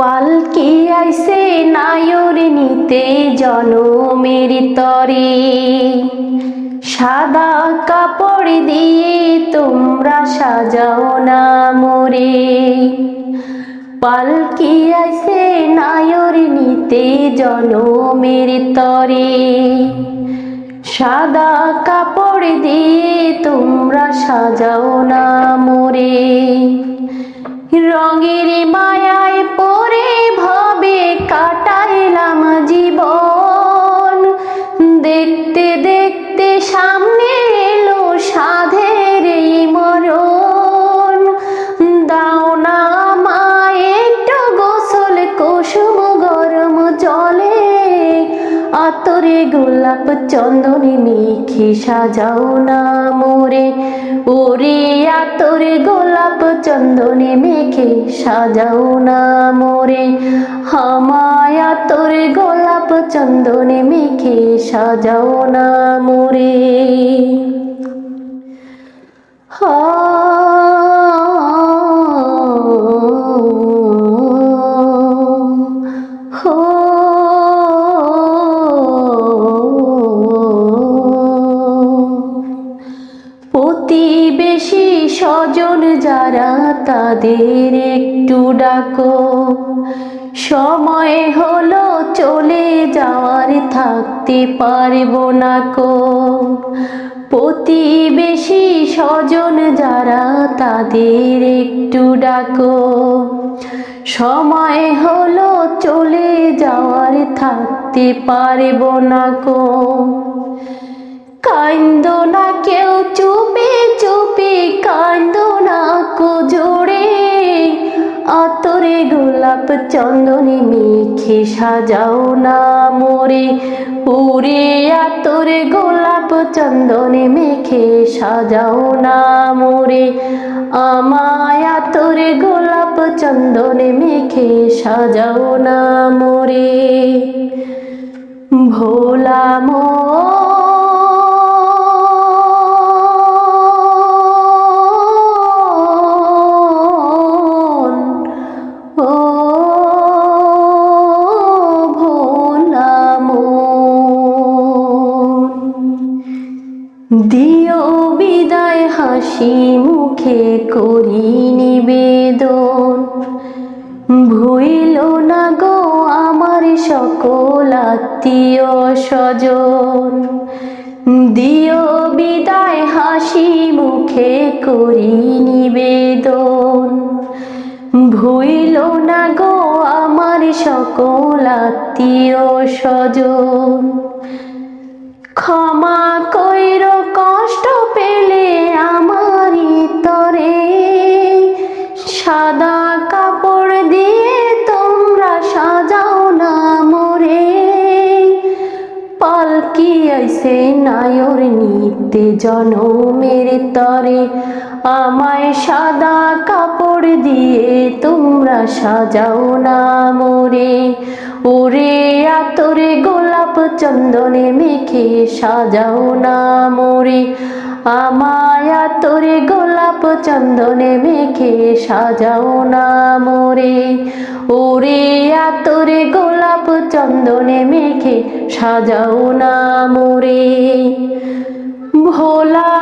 পালকি আইসে নায়র নিতে জনমের তরে। সাদা কাপড় দিয়ে তোমরা সাজাও না মোরে। পালকি আইসে নায়র নিতে জনমের তরে। সাদা কাপড় দিয়ে তোমরা সাজাও না মোরে। রঙের মায়ায় আতরে গোলাপ চন্দনে মেখে সাজাও না মোরে। ওরে আতরে গোলাপ চন্দনে মেখে সাজাও না মোরে। হামায় আতরে গোলাপ চন্দনে মেখে সাজাও না মোরে। হো স্বজন যারা তাদের একটু ডাকো। সময় হলো চলে যাওয়ার, থাকতে পারব না কো। প্রতিবেশী স্বজন যারা তাদের একটু ডাকো। সময় হলো চলে যাওয়ার, থাকতে পারব না কো। আতরে গোলাপ চন্দনে মেখে সাজাও না মোরে। পুরে আতরে গোলাপ চন্দনে মেখে সাজাও না মোরে। আমায় আতরে গোলাপ চন্দনে মেখে সাজাও না মোরে। ভোলা মন বিদায় হাসি মুখে করি নিবেদন। ভুইল না গো আমার সকল আত্মীয় স্বজন। দিও বিদায় হাসি মুখে করি নিবেদন। ভুইল না গো আমার সকল আত্মীয় স্বজন। ক্ষমা পালকি আইসে নায়র নিতে জনমের তরে। আমায় সাদা কাপড় দিয়ে তোমরা সাজাও না মোরে। ওরে আতরে গোলাপ চন্দনে মেখে সাজাও না মোরে। আমায় তোরে গোলাপ চন্দনে মেখে সাজাও না মোরে। ওরে তোরে গোলাপ চন্দনে মেখে সাজাও না মোরে। ভোলা